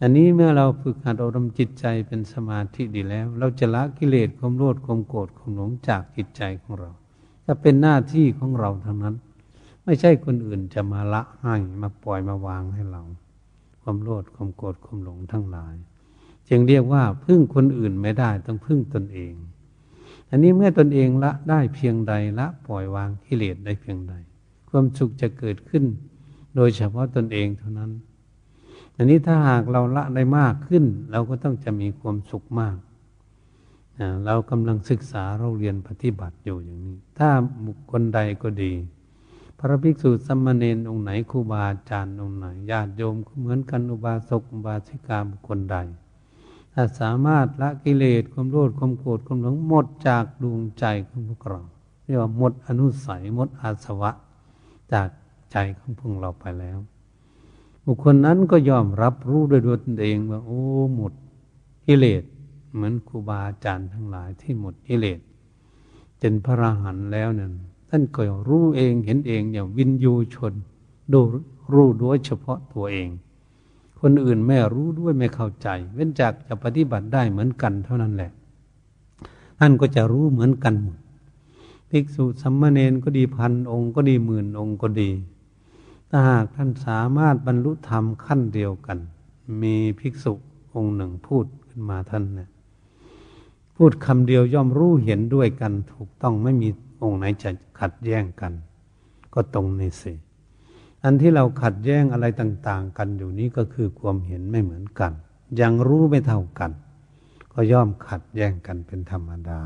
อันนี้เมื่อเราฝึกหัดอบรมจิตใจเป็นสมาธิดีแล้ว เราจะละกิเลสความโลภความโกรธความหลงจากจิตใจของเราถ้าเป็นหน้าที่ของเราทั้งนั้น ไม่ใช่คนอื่นจะมาละให้มาปล่อยมาวางให้เรา ความโลภความโกรธความหลงทั้งหลาย จึงเรียกว่าพึ่งคนอื่นไม่ได้ต้องพึ่งตนเอง อันนี้เมื่อตนเองละได้เพียงใดละปล่อยวางกิเลสได้เพียงใด ความสุขจะเกิดขึ้น โดยเฉพาะตนเองเท่านั้น อันนี้ถ้าหากเราละได้มากขึ้น เราก็ต้องจะมีความสุขมากเรากำลังศึกษาเราเรียนปฏิบัติอยู่อย่างนี้ ถ้าบุคคลใดก็ดี พระภิกษุสมมาเนนองค์ไหนครูบาอาจารย์องค์ไหนญาติโยมเหมือนกันอุบาสกอุบาสิกาบุคคลใดถ้าสามารถละกิเลสความโลภความโกรธความหลงหมดจากดวงใจของพวกเราเรียกว่าหมดอนุสัยหมดอาสวะจากใจของพวกเราไปแล้ว บุคคลนั้นก็ยอมรับรู้ด้วยตัวตนเองว่าโอ้หมดกิเลสเหมือนครูบาอาจารย์ทั้งหลายที่หมดกิเลสเป็นพระอรหันต์แล้วนั่นท่านก็รู้เองเห็นเองอย่างวินยูชน ดูรู้ด้วยเฉพาะตัวเอง คนอื่นไม่รู้ด้วยไม่เข้าใจ เว้นจากจะปฏิบัติได้เหมือนกันเท่านั้นแหละท่านก็จะรู้เหมือนกันหมดภิกษุสัมมาเนนก็ดีพันองค์ก็ดีหมื่นองค์ก็ดี ถ้าหากท่านสามารถบรรลุธรรมขั้นเดียวกัน มีภิกษุองค์หนึ่งพูดขึ้นมาท่านเนี่ยพูดคำเดียวย่อมรู้เห็นด้วยกัน ถูกต้องไม่มีองค์ไหนจะขัดแย้งกัน ก็ตรงในสิอันที่เราขัดแย้งอะไรต่าง ๆ กันอยู่นี้ก็คือความเห็นไม่เหมือนกัน ยังรู้ไม่เท่ากัน ก็ย่อมขัดแย้งกันเป็นธรรมดา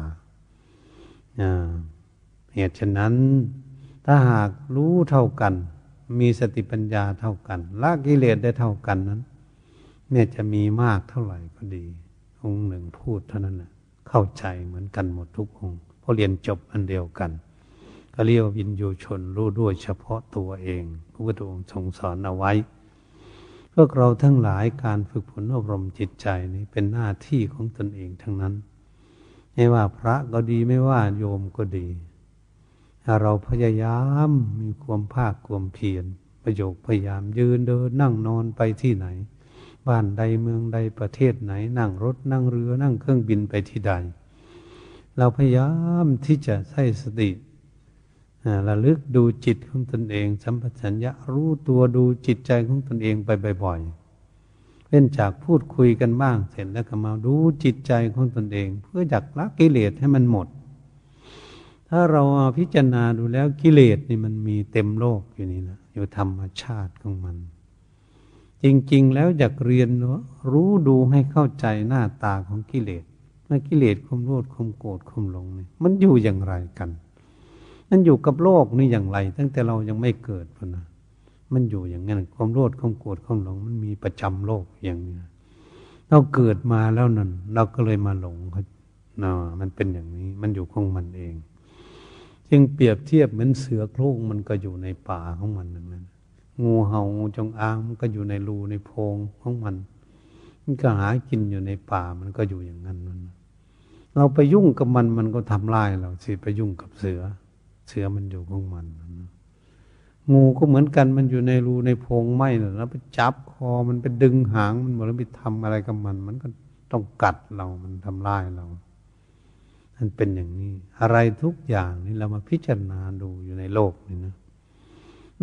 เหตุฉะนั้นถ้าหากรู้เท่ากัน มีสติปัญญาเท่ากันละกิเลสได้เท่ากันนั้นแม้จะมีมากเท่าไหร่ก็ดี องค์หนึ่งพูดเท่านั้นนะเข้าใจเหมือนกันหมดทุกองค์เพราะเรียนจบอันเดียวกัน ก็เรียกวินยูชนรู้ด้วยเฉพาะตัวเองพระพุทธองค์ทรงสอนเอาไว้พวกเราทั้งหลายการฝึกฝนอบรมจิตใจนี้เป็นหน้าที่ของตนเองทั้งนั้น ไม่ว่าพระก็ดีไม่ว่าโยมก็ดี ถ้าเราพยายามมีความภาคความเพียรประโยคพยายามยืนเดินนั่งนอนไปที่ไหน บ้านใดเมืองใดประเทศไหน นั่งรถนั่งเรือนั่งเครื่องบินไปที่ใด เราพยายามที่จะใช้สติระลึกดูจิตของตนเอง สัมปชัญญะรู้ตัวดูจิตใจของตนเองไปบ่อยๆเล่นจากพูดคุยกันบ้างเสร็จแล้วก็มาดูจิตใจของตนเอง เพื่อจักละกิเลสให้มันหมด ถ้าเราพิจารณาดูแล้วกิเลสนี่มันมีเต็มโลกอยู่นี่นะอยู่ธรรมชาติของมัน จริง ๆ แล้วอยากเรียนรู้ดูให้เข้าใจหน้าตาของกิเลสว่ากิเลสความโลภความโกรธความหลงนี่มันอยู่อย่างไรกันมันอยู่กับโลกนี่อย่างไร ตั้งแต่เรายังไม่เกิดพนะมันอยู่อย่างนั้นความโลภความโกรธความหลง มันมีประจำโลกอย่างนี้เราเกิดมาแล้วนั่นเราก็เลยมาหลงเขาเนาะมันเป็นอย่างนี้ มันอยู่ของมันเอง จึงเปรียบเทียบเหมือนเสือโคร่งมันก็อยู่ในป่าของมันนั่นนั้นงูเห่างูจงอางมันก็อยู่ในรูในโพรงของมัน มันก็หากินอยู่ในป่ามันก็อยู่อย่างนั้นนั่นเราไปยุ่งกับมันมันก็ทำลายเราสิไปยุ่งกับเสือ เสือมันอยู่ของมันงูก็เหมือนกันมันอยู่ในรูในโพรงไม้แล้วไปจับคอมันไปดึงหางมันหมดแล้วไปทำอะไรกับมัน มันก็ต้องกัดเรามันทำลายเรา มันเป็นอย่างนี้ อะไรทุกอย่างนี่เรามาพิจารณาดูอยู่ในโลกนี่นะ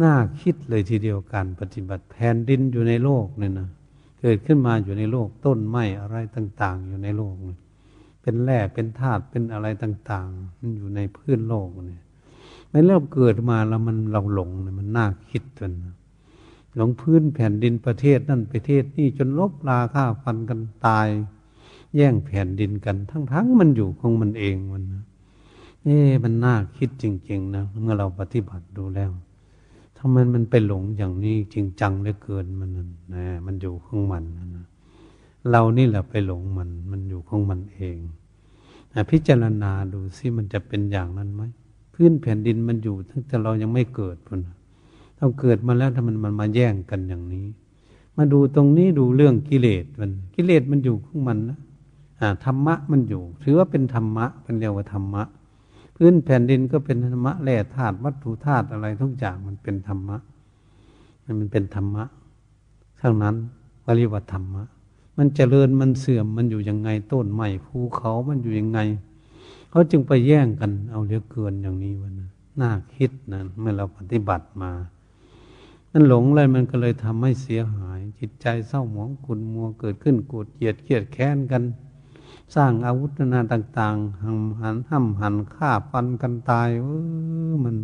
น่าคิดเลยทีเดียวการปฏิบัติแผ่นดินอยู่ในโลกนี่นะเกิดขึ้นมาอยู่ในโลกต้นไม้อะไรต่าง ๆ อยู่ในโลกนี่เป็นแร่เป็นธาตุเป็นอะไรต่าง ๆ มันอยู่ในพื้นโลกนี่ไม่เริ่มเกิดมาแล้วมันเราหลงเนี่ยมันน่าคิดจนหลงพื้นแผ่นดินประเทศนั่นประเทศนี่จนลบลาฆ่าฟันกันตาย แย่งแผ่นดินกัน ทั้งๆมันอยู่ของมันเองมันนะเอ๊มันน่าคิดจริง ๆ นะเมื่อเราปฏิบัติดูแล้วทำไมมันไปหลงอย่างนี้จริงจังเหลือเกินมันนะมันอยู่ของมันนะเรานี่แหละไปหลงมัน มันอยู่ของมันเองพิจารณาดูซิมันจะเป็นอย่างนั้นไหมพื้นแผ่นดินมันอยู่ตั้งแต่เรายังไม่เกิดพุ่นต้องเกิดมาแล้วถ้ามันมันมาแย่งกันอย่างนี้ มาดูตรงนี้ดูเรื่องกิเลสมัน กิเลสมันอยู่ของมันนะ ธรรมะมันอยู่ ถือว่าเป็นธรรมะเป็นเรียกว่าธรรมะ พื้นแผ่นดินก็เป็นธรรมะแร่ธาตุวัตถุธาตุอะไรทุกอย่างมันเป็นธรรมะ มันเป็นธรรมะทั้งนั้นก็เรียกว่าธรรมะ มันเจริญมันเสื่อมมันอยู่ยังไงต้นไม้ภูเขามันอยู่ยังไงเขาจึงไปแย่งกันเอาเลือเกินอย่างนี้วะนะน่าคิดนะเมื่อเราปฏิบัติมามันหลงอะไรมันก็เลยทำให้เสียหาย จิตใจเศร้าหมองขุ่นมัวเกิดขึ้นโกรธเกลียดเกลียดแค้นกัน สร้างอาวุธนาต่าง ๆ หันหันห้ำหันฆ่าฟันกันตายเออมัน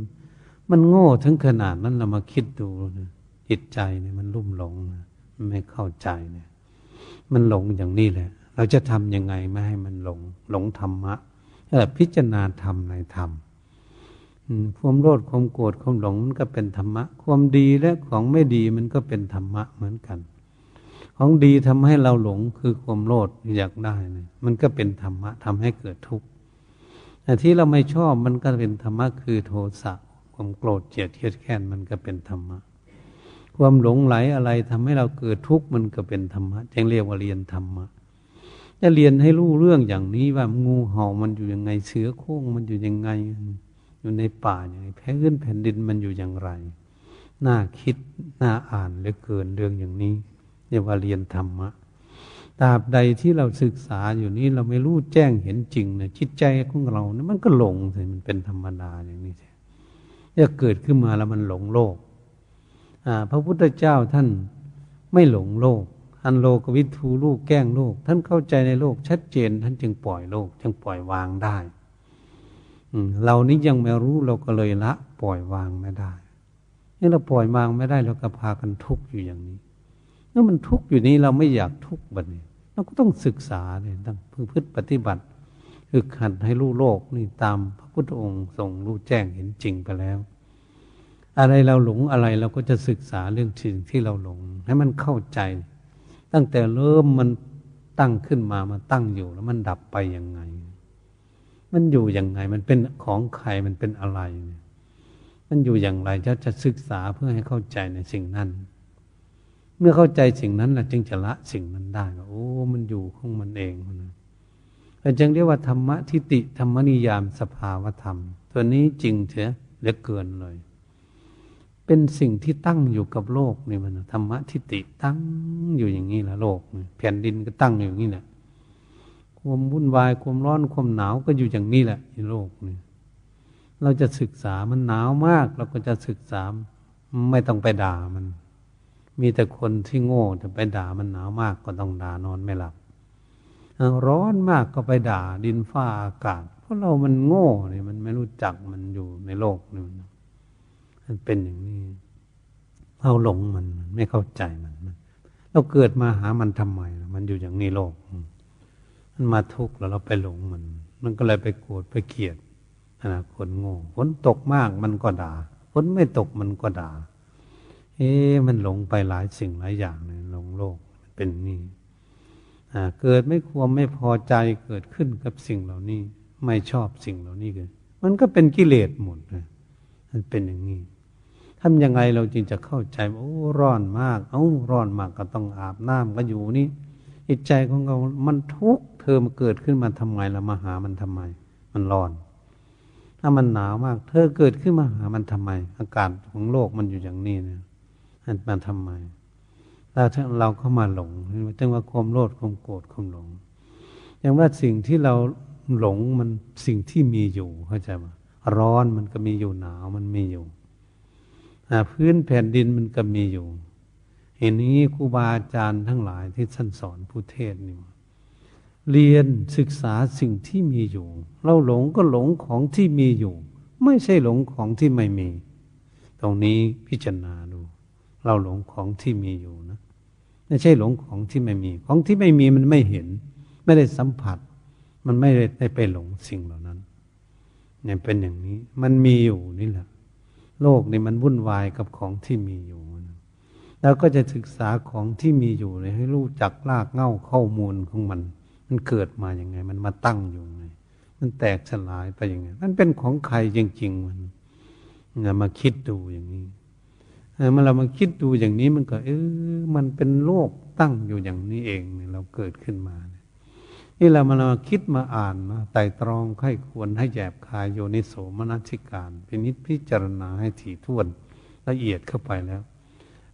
มันโง่ถึงขนาดนั้นเรามาคิดดูนะจิตใจเนี่ยมันลุ่มหลงนะไม่เข้าใจเนี่ย มันหลงอย่างนี้แหละ เราจะทำยังไงไม่ให้มันหลง หลงธรรมะพิจารณาธรรมในธรรมความโลดความโกรธความหลงมันก็เป็นธรรมะ ความดีและของไม่ดีมันก็เป็นธรรมะเหมือนกัน ของดีทำให้เราหลงคือความโลดอยากได้เนี่ยมันก็เป็นธรรมะทำให้เกิดทุกข์แต่ที่เราไม่ชอบมันก็เป็นธรรมะคือโทสะความโกรธเจียดเทียดแค้นมันก็เป็นธรรมะ ความหลงไหลอะไรทำให้เราเกิดทุกข์มันก็เป็นธรรมะจึงเรียกว่าเรียนธรรมะจะเรียนให้รู้เรื่องอย่างนี้ว่างูเห่ามันอยู่ยังไงเสือโค้งมันอยู่ยังไง อยู่ในป่าอย่างไรแผ่นแผ่นดินมันอยู่อย่างไร น่าคิดน่าอ่านเหลือเกินเรื่องอย่างนี้ เรียกว่าเรียนธรรมะตราบใดที่เราศึกษาอยู่นี้เราไม่รู้แจ้งเห็นจริงเนี่ยจิตใจของเราเนี่ยมันก็หลงเลยมันเป็นธรรมดาอย่างนี้ใช่จะเกิดขึ้นมาแล้วมันหลงโลกพระพุทธเจ้าท่านไม่หลงโลกท่านโลกวิทูลูกแก้งโลก ท่านเข้าใจในโลกชัดเจน ท่านจึงปล่อยโลก จึงปล่อยวางได้เรานี้ยังไม่รู้เราก็เลยละ ปล่อยวางไม่ได้นี่เราปล่อยวางไม่ได้เราก็พากันทุกข์อยู่อย่างนี้ เมื่อมันทุกข์อยู่นี้เราไม่อยากทุกข์แบบนี้ เราก็ต้องศึกษาเนี่ยต้องพึ่งปฏิบัติคือขัดให้รู้โลกนี่ตามพระพุทธองค์ทรงรู้แจ้งเห็นจริงไปแล้ว อะไรเราหลงอะไรเราก็จะศึกษาเรื่องสิ่งที่เราหลง ให้มันเข้าใจ ตั้งแต่เริ่มมันตั้งขึ้นมามาตั้งอยู่แล้วมันดับไปยังไง มันอยู่อย่างไง มันเป็นของใครมันเป็นอะไร มันอยู่อย่างไรจะจะศึกษาเพื่อให้เข้าใจในสิ่งนั้น มื่อเข้าใจสิ่งนั้นแหละจึงจะละสิ่งนั้นได้โอ้ มันอยู่ของมันเองนะแต่จึงเรียกว่าธรรมะทิติธรรมนิยามสภาวธรรม ตัวนี้จริงเถอะเหลือเกินเลย เป็นสิ่งที่ตั้งอยู่กับโลกนี่มันธรรมะทิติตั้งอยู่อย่างนี้แหละโลกแผ่นดินก็ตั้งอยู่อย่างนี้แหละความวุ่นวายความร้อนความหนาวก็อยู่อย่างนี้แหละในโลกนี่เราจะศึกษามันหนาวมาก เราก็จะศึกษาไม่ต้องไปด่ามัน มีแต่คนที่โง่จะไปด่ามันหนาวมากก็ต้องด่านอนไม่หลับร้อนมากก็ไปด่าดินฟ้าอากาศ เพราะเรามันโง่เนี่ยมันไม่รู้จักมันอยู่ในโลกนี่มันเป็นอย่างนี้เราหลงมันไม่เข้าใจมันเราเกิดมาหามันทำไมมันอยู่อย่างนี้โลก มันมาทุกข์แล้วเราไปหลงมัน มันก็เลยไปโกรธไปเกลียดนะคนโง่ฝนตกมากมันก็ด่าฝนไม่ตกมันก็ด่า เอ๊มันหลงไปหลายสิ่งหลายอย่างเลยหลงโลกเป็นนี่เกิดไม่ควรไม่พอใจเกิดขึ้นกับสิ่งเหล่านี้ ไม่ชอบสิ่งเหล่านี้เลยมันก็เป็นกิเลสหมดเลยมันเป็นอย่างนี้ทำยังไงเราจึงจะเข้าใจโอ้ร้อนมาก เอ้าร้อนมากก็ต้องอาบน้ำก็อยู่นี่จิตใจของเรา มันทุกข์เธอมาเกิดขึ้นมาทำไมแล้วมาหามันทำไม มันร้อน ถ้ามันหนาวมาก เธอเกิดขึ้นมาหามันทำไม อากาศของโลกมันอยู่อย่างนี้เนี่ย มันทำไมแล้วเราเข้ามาหลงจึงว่าความโลดความโกรธความหลง อย่างว่าสิ่งที่เราหลงมันสิ่งที่มีอยู่เข้าใจไหมร้อนมันก็มีอยู่หนาวมันมีอยู่พื้นแผ่นดินมันก็มีอยู่ เห็นนี้ครูบาอาจารย์ทั้งหลายที่ท่านสอนผู้เทศนี่เรียนศึกษาสิ่งที่มีอยู่ เราหลงก็หลงของที่มีอยู่ ไม่ใช่หลงของที่ไม่มี ตรงนี้พิจารณาด เราหลงของที่มีอยู่นะ ไม่ใช่หลงของที่ไม่มี ของที่ไม่มีมันไม่เห็น ไม่ได้สัมผัส มันไม่ได้ไปหลงสิ่งเหล่านั้นเนี่ยเป็นอย่างนี้ มันมีอยู่นี่แหละ โลกนี่มันวุ่นวายกับของที่มีอยู่แล้วก็จะศึกษาของที่มีอยู่เลยให้รู้จักลากเง่าข้อมูลของมัน มันเกิดมาอย่างไง มันมาตั้งอยู่ไง มันแตกสลายไปอยังไงมันเป็นของใครจริง ๆ มันเรามาคิดดูอย่างนี้ เมื่อเรามาคิดดูอย่างนี้มันก็ เออมันเป็นโลกตั้งอยู่อย่างนี้เองเราเกิดขึ้นมานี่เรามามาคิดมาอ่านมาไต่ตรองให้ควรให้แยบคายโยนิโสมนัสิการเป็นนิพพิจารณาให้ถี่ถ้วนละเอียดเข้าไปแล้ว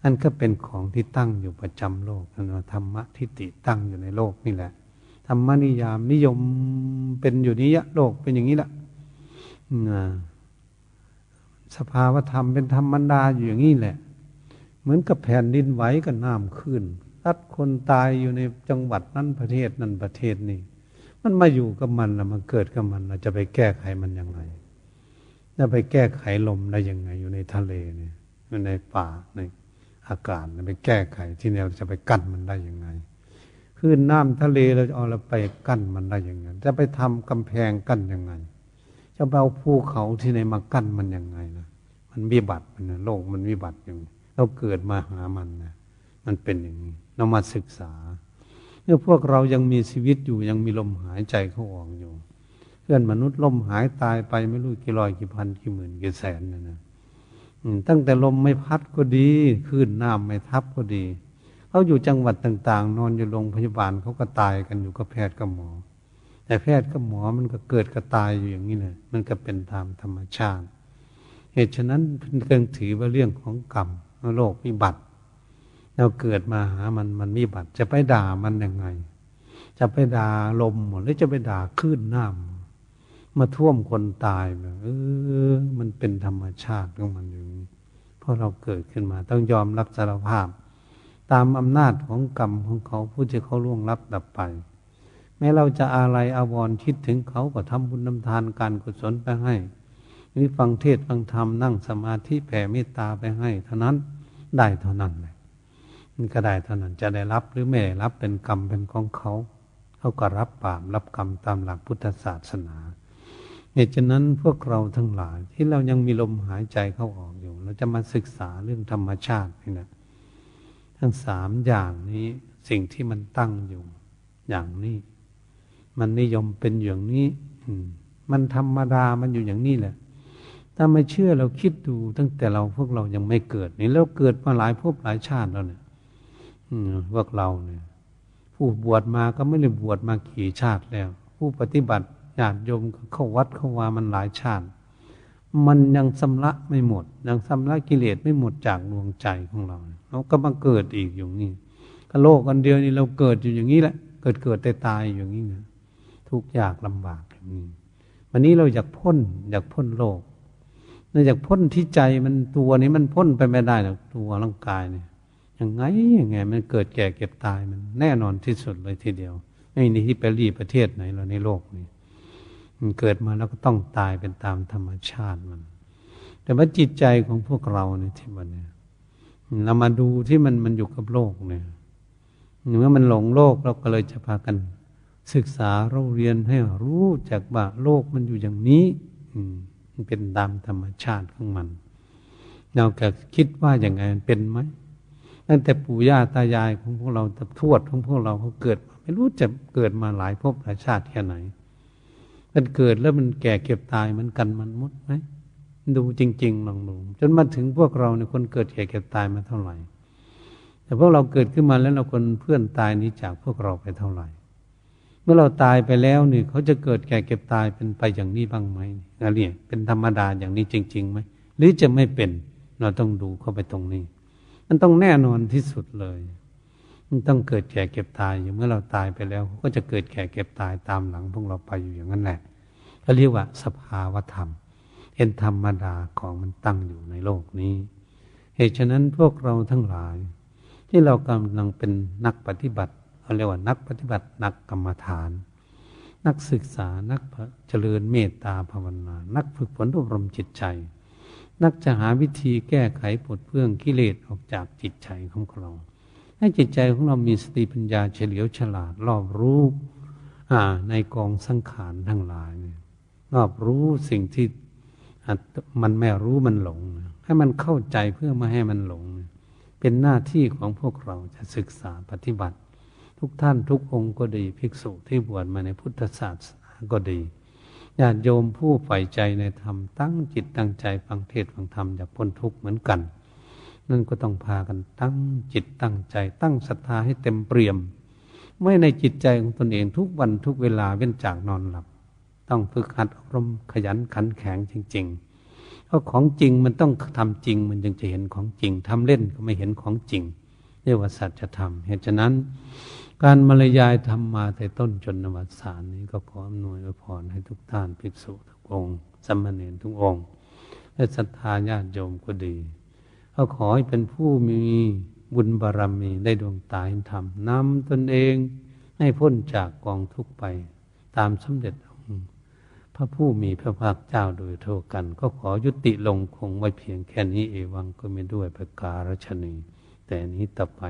อันก็เป็นของที่ตั้งอยู่ประจำโลกนั่นว่าธรรมะทิฏฐิตั้งอยู่ในโลกนี่แหละธรรมนิยามนิยมเป็นอยู่นี้โลกเป็นอย่างนี้ละ สภาวธรรมเป็นธรรมดาอยู่อย่างนี้แหละ เหมือนกับแผ่นดินไหวกับน้ำขึ้นรัดคนตายอยู่ในจังหวัดนั้นประเทศนั้นประเทศนี้มันมาอยู่กับมันแล้วมันเกิดกับมันเราจะไปแก้ไขมันยังไงจะไปแก้ไขลมได้ยังไง อยู่ในทะเลเนี่ยในป่าในอากาศไปแก้ไขที่นี่เราจะไปกั้นมันได้ยังไงคลื่นน้ำทะเลเราจะเอาเราไปกั้นมันได้ยังไง จะไปทำกำแพงกั้นยังไง จะเอาภูเขาที่ไหนมากั้นมันยังไงนะมันวิบัติมันนะโลกมันวิบัติอย่างเราเกิดมาหามันนะมันเป็นอย่างนี้เรามาศึกษาเมื่อพวกเรายังมีชีวิตอยู่ยังมีลมหายใจเข้าออกอยู่เพื่อนมนุษย์ลมหายตายไปไม่รู้กี่ร้อยกี่พันกี่หมื่นกี่แสนนะนะตั้งแต่ลมไม่พัดก็ดีคลื่นน้ำไม่ทับก็ดีเขาอยู่จังหวัดต่าง ๆ นอนอยู่โรงพยาบาลเขาก็ตายกันอยู่กับแพทย์กับหมอ แต่แพทย์กับหมอมันก็เกิดก็ตายอยู่อย่างนี้เลยมันก็เป็นตามธรรมชาติ เหตุฉะนั้นเป็นเรื่องถือว่าเรื่องของกรรมโลกวิบัติเราเกิดมาหามันมันมีบัติ จะไปด่ามันยังไง จะไปด่าลมหรือจะไปด่าคลื่นน้ำมาท่วมคนตายแบบเออ มันเป็นธรรมชาติของมันอยู่เพราะเราเกิดขึ้นมา ต้องยอมรับสารภาพ ตามอำนาจของกรรมของเขาผู้ที่เขาล่วงลับดับไป แม้เราจะอะไรอาวรคิดถึงเขาก็ทำบุญนำทานการกุศลไปให้นี่ฟังเทศฟังธรรมนั่งสมาธิแผ่เมตตาไปให้ เท่านั้นได้เท่านั้นเลยมันก็ได้เท่านั้นจะได้รับหรือไม่ได้รับเป็นกรรมเป็นของเขาเขาก็รับบาปรับกรรมตามหลักพุทธศาสนาเหตุฉะนั้นพวกเราทั้งหลายที่เรายังมีลมหายใจเข้าออกอยู่ เราจะมาศึกษาเรื่องธรรมชาตินี่นะทั้งสามอย่างนี้สิ่งที่มันตั้งอยู่ อย่างนี้ มันนิยมเป็นอย่างนี้มันธรรมดามันอยู่อย่างนี้แหละ ถ้าไม่เชื่อเราคิดดู ตั้งแต่เราพวกเรายังไม่เกิด นี่เราเกิดมาหลายภพหลายชาติแล้วเนี่ยพวกเราเนี่ย ผู้บวชมาก็ไม่ได้บวชมากี่ชาติแล้ว ผู้ปฏิบัติญาติโยมเข้าวัดเข้าวามันหลายชาติ มันยังสำละไม่หมด ยังสำละกิเลสไม่หมดจากดวงใจของเราเราก็มาเกิดอีกอยู่นี่ก็โลกกันเดียวนี่เราเกิดอยู่อย่างนี้แหละ เกิดเกิดตายตายอย่างนี้นะ ทุกยากลำบากอย่างนี้วันนี้เราอยากพ้น อยากพ้นโลกเราอยากพ้นที่ใจมันตัวนี้มันพ้นไปไม่ได้หรอกตัวร่างกายเนี่ยยังไงยังไง มันเกิดแก่เก็บตายมันแน่นอนที่สุดเลยทีเดียวไม่มีที่ไปรีประเทศไหนเราในโลกนี้มันเกิดมาแล้วก็ต้องตายเป็นตามธรรมชาติมัน แต่ว่าจิตใจของพวกเราเนี่ยที่วันนี้เรามาดูที่มันมันอยู่กับโลกเนี่ยเมื่อมันหลงโลกเราก็เลยจะพากัน ศึกษาเราเรียนให้รู้จากว่าโลกมันอยู่อย่างนี้อืมมันเป็นตามธรรมชาติของมัน เราก็คิดว่าอย่างไงมันเป็นไหมตั้งแต่ปู่ย่าตายายของพวกเราทวดของพวกเราเขาเกิด ไม่รู้จะเกิดมาหลายภพหลายชาติแค่ไหน มันเกิดแล้วมันแก่เก็บตายมันกันมันมดไหมดูจริง ๆ ลองดูจนมาถึงพวกเราในคนเกิดแก่เก็บตายมาเท่าไหร่ แต่พวกเราเกิดขึ้นมาแล้วเราคนเพื่อนตายนี้จากพวกเราไปเท่าไหร่ มื่อเราตายไปแล้วนี่เขาจะเกิดแก่เก็บตายเป็นไปอย่างนี้บ้างไหมเนี่ยเป็นธรรมดาอย่างนี้จริงๆไหมหรือจะไม่เป็นเราต้องดูเข้าไปตรงนี้ มันต้องแน่นอนที่สุดเลย มันต้องเกิดแก่เก็บตายอยู่เมื่อเราตายไปแล้วก็จะเกิดแก่เก็บตายตามหลังพวกเราไปอยู่อย่างนั้นแหละเขาเรียกว่าสภาวธรรมเห็นธรรมดาของมันตั้งอยู่ในโลกนี้ เหตุฉะนั้นพวกเราทั้งหลาย ที่เรากำลังเป็นนักปฏิบัติ เขาเรียกว่านักปฏิบัตินักกรรมฐาน นักศึกษานักเจริญเมตตาภาวนา นักฝึกฝนอบรมจิตใจ นักจะหาวิธีแก้ไขปลดเพื่องกิเลสออกจากจิตใจของเราให้จิตใจของเรามีสติปัญญาเฉลียวฉลาดรอบรู้ในกองสังขารทั้งหลายรอบรู้สิ่งที่มันไม่รู้มันหลง ให้มันเข้าใจเพื่อไม่ให้มันหลง เป็นหน้าที่ของพวกเราจะศึกษาปฏิบัติ ทุกท่านทุกองค์ก็ดี ภิกษุที่บวชมาในพุทธศาสนาก็ดีญาติโยมผู้ใฝ่ใจในธรรมตั้งจิตตั้งใจฟังเทศฟังธรรมอยากพ้นทุกข์เหมือนกัน นั่นก็ต้องพากันตั้งจิตตั้งใจ ตั้งศรัทธาให้เต็มเปี่ยม ไม่ในจิตใจของตนเองทุกวันทุกเวลาเว้นจากนอนหลับ ต้องฝึกหัดอบรมขยันขันแข็งจริง ๆ เพราะของจริงมันต้องทำจริงมันจึงจะเห็นของจริงทำเล่นก็ไม่เห็นของจริงเรียกว่าสัจธรรมเหตุฉะนั้น การบรรยายทำมาแต่ต้นจนนวัตสารนี้ก็ขออำนวยอวยพรให้ทุกท่านภิกษุทุกองค์สมณเณรทุกองค์ และศรัทธาญาติโยมก็ดีก็ขอให้เป็นผู้มีบุญบารรมีได้ดวงตาเห็นธรรมนำตนเองให้พ้นจากกองทุกไป ตามสมเด็จองค์พระผู้มีพระภาคเจ้าโดยโทกัน ก็ขอยุติลงคงไว้เพียงแค่นี้เอวังก็ไม่ด้วยประการชนีแต่นี้ต่อไป